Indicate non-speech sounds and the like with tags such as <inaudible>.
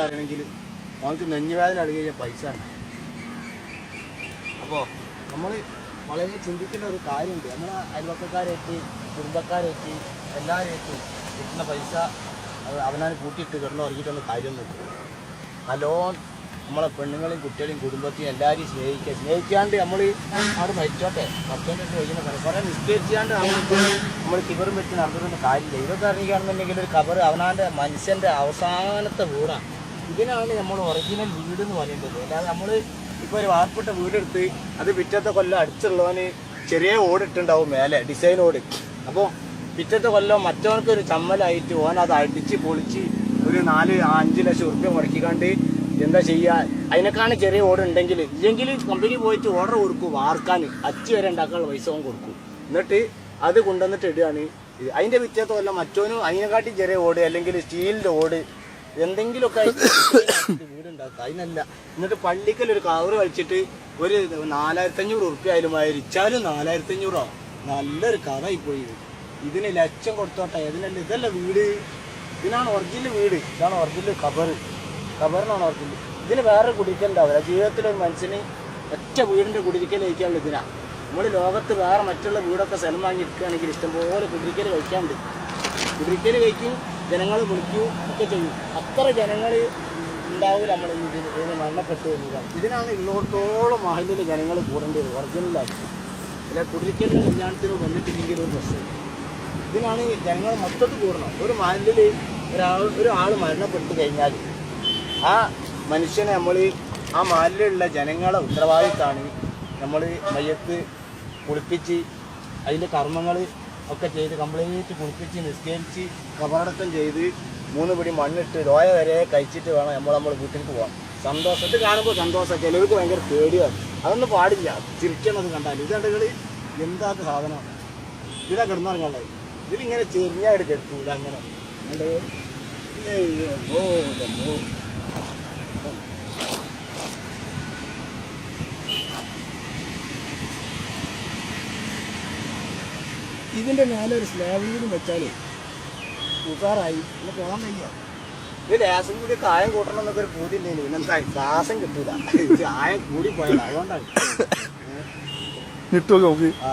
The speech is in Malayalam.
അറിയണമെങ്കിൽ നമുക്ക് നെഞ്ഞുവേദന കഴിഞ്ഞാൽ പൈസ ഉണ്ട് അപ്പോൾ നമ്മൾ വളരെ ചിന്തിക്കേണ്ട ഒരു കാര്യമുണ്ട്. നമ്മളെ അയൽവക്കക്കാരേറ്റ് കുടുംബക്കാരേറ്റ് എല്ലാവരേറ്റും കിട്ടുന്ന പൈസ അത് അവനാണ് കൂട്ടിയിട്ട് കിടന്ന് ഉറങ്ങിയിട്ടൊന്നും കാര്യമൊന്നുമില്ല നല്ലോണം നമ്മളെ പെണ്ണുങ്ങളെയും കുട്ടികളെയും കുടുംബത്തെയും എല്ലാവരെയും സ്നേഹിക്കുക. സ്നേഹിക്കാണ്ട് നമ്മൾ അവിടെ മരിച്ചോട്ടെ. ഭക്തന്റെ കഴിക്കുന്ന കാര്യം കുറേ നിസ്കരിച്ചാണ്ട് നമ്മൾ നമ്മൾ കിബറും വെച്ച് നടന്നിട്ടൊന്നും കാര്യമില്ല. ഇതൊക്കെ ഇറങ്ങിക്കുകയാണെന്നുണ്ടെങ്കിൽ ഒരു കബർ അവനാന്റെ മനുഷ്യന്റെ അവസാനത്തെ വീടാണ്. ഇതിനാണ് നമ്മൾ ഒറിജിനൽ വീട് എന്ന് പറയുന്നത്. അല്ലാതെ നമ്മൾ ഇപ്പോൾ ഒരു വാർപ്പെട്ട വീടെടുത്ത് അത് പിറ്റത്തെ കൊല്ലം അടിച്ചുള്ളവന് ചെറിയ ഓടിട്ടുണ്ടാവും മേലെ ഡിസൈൻ ഓട്. അപ്പോൾ പിറ്റത്തെ കൊല്ലം മറ്റവർക്ക് ഒരു ചമ്മലായിട്ട് ഓൻ അത് അടിച്ച് പൊളിച്ച് ഒരു നാല് അഞ്ച് ലക്ഷം ഉറുപ്പ്യ മുടക്കിക്കാണ്ട് എന്താ ചെയ്യുക അതിനേക്കാണ് ചെറിയ ഓർഡർ ഉണ്ടെങ്കിൽ ഇല്ലെങ്കിൽ കമ്പനി പോയിട്ട് ഓർഡർ കൊടുക്കും വാർക്കാൻ. അച്ച് വരെ ഉണ്ടാക്കാനുള്ള പൈസ ഓൻ കൊടുക്കും. എന്നിട്ട് അത് കൊണ്ടുവന്നിട്ട് ഇടുകയാണ്. അതിന്റെ പിറ്റത്തെ കൊല്ലം മറ്റോനും അതിനെക്കാട്ടി ചെറിയ ഓട് അല്ലെങ്കിൽ സ്റ്റീലിന്റെ ഓട് എന്തെങ്കിലുമൊക്കെ <coughs> വീടുണ്ടാക്കുക. അതിനല്ല. എന്നിട്ട് പള്ളിക്കൽ ഒരു കവറ് വലിച്ചിട്ട് ഒരു നാലായിരത്തി അഞ്ഞൂറ് ഉറുപ്പ്യ ആയാലും ഇച്ചാലും നാലായിരത്തി അഞ്ഞൂറോ നല്ലൊരു കഥയായി പോയി. ഇത്. ഇതിന് ലക്ഷം കൊടുത്തോട്ടെ. ഇതിനല്ല ഇതല്ല വീട്. ഇതിനാണ് ഒറിജിനൽ വീട്. ഇതാണ് ഒറിജിനൽ കബർ കബറിനാണ് ഒറിജിനൽ. ഇതിന് വേറെ കുടിക്കലുണ്ടാവില്ല ജീവിതത്തിൽ ഒരു മനുഷ്യന് ഒറ്റ വീടിന്റെ കുടിരിക്കൽ കഴിക്കാനുള്ള നമ്മൾ ലോകത്ത് വേറെ മറ്റുള്ള വീടൊക്കെ സ്ഥലം വാങ്ങി എടുക്കുകയാണെങ്കിൽ ഇഷ്ടംപോലെ കുടിരിക്കൽ കഴിക്കാണ്ട് കുടിരിക്കൽ കഴിക്കും. ജനങ്ങൾ വിളിക്കൂ ഒക്കെ ചെയ്യും. അത്ര ജനങ്ങൾ ഉണ്ടാവും നമ്മൾ ഇതിന് മരണപ്പെട്ടു എന്നതാണ്. ഇതിനാണ് ഇങ്ങോട്ടോളം മഹലിൽ ജനങ്ങൾ കൂടേണ്ടത് ഒറിജിനലായിട്ട് അല്ല കുടിരിക്കലിന് കല്യാണത്തിനോ വന്നിട്ടില്ലെങ്കിൽ ഒരു പ്രശ്നം ഇതിനാണ് ജനങ്ങൾ മൊത്തത്തിൽ കൂടണം. ഒരു മഹലിൽ ഒരാൾ ഒരാൾ മരണപ്പെട്ടു കഴിഞ്ഞാൽ ആ മനുഷ്യനെ നമ്മൾ ആ മഹലിലുള്ള ജനങ്ങളെ ഉത്തരവാദിത്തമാണ് നമ്മൾ മയ്യത്ത് കുളിപ്പിച്ച് അതിന്റെ കർമ്മങ്ങൾ ഒക്കെ ചെയ്ത് കംപ്ലീറ്റ് കുളിപ്പിച്ച് നിസ്കരിച്ച് കബറടക്കം ചെയ്ത് മൂന്ന് പിടി മണ്ണിട്ട് ലോയ വരെ കഴിച്ചിട്ട് വേണം നമ്മൾ നമ്മൾ വീട്ടിലേക്ക് പോകാം സന്തോഷം. ഇത് കാണുമ്പോൾ സന്തോഷം. ചിലർക്ക് ഭയങ്കര പേടിയാണ്. അതൊന്നും പാടില്ല. ചിരിക്കണത് കണ്ടാൽ. ഇത് കണ്ടുകൾ എന്താത്ത സാധനമാണ് ഇതാ കിടന്നിറങ്ങുള്ളത് ഇതിലിങ്ങനെ ചെറിയ എടുത്തു കണ്ടോ? ഓ, ഓ. ഇതിന്റെ മേലെ ഒരു സ്ലാബ് കൂടി വെച്ചാലേ ഉസാറായി. പിന്നെ പോകാൻ വയ്യ ഇത് ലാസം കൂടി കായം കൂട്ടണം എന്നൊക്കെ ഒരു പൂതി ഉണ്ടെങ്കിൽ പിന്നെന്താ ശ്വാസം കിട്ടൂല. ചായം കൂടി പോയത് അതുകൊണ്ടാണ്. കിട്ടുമോ നോക്കി. ആ.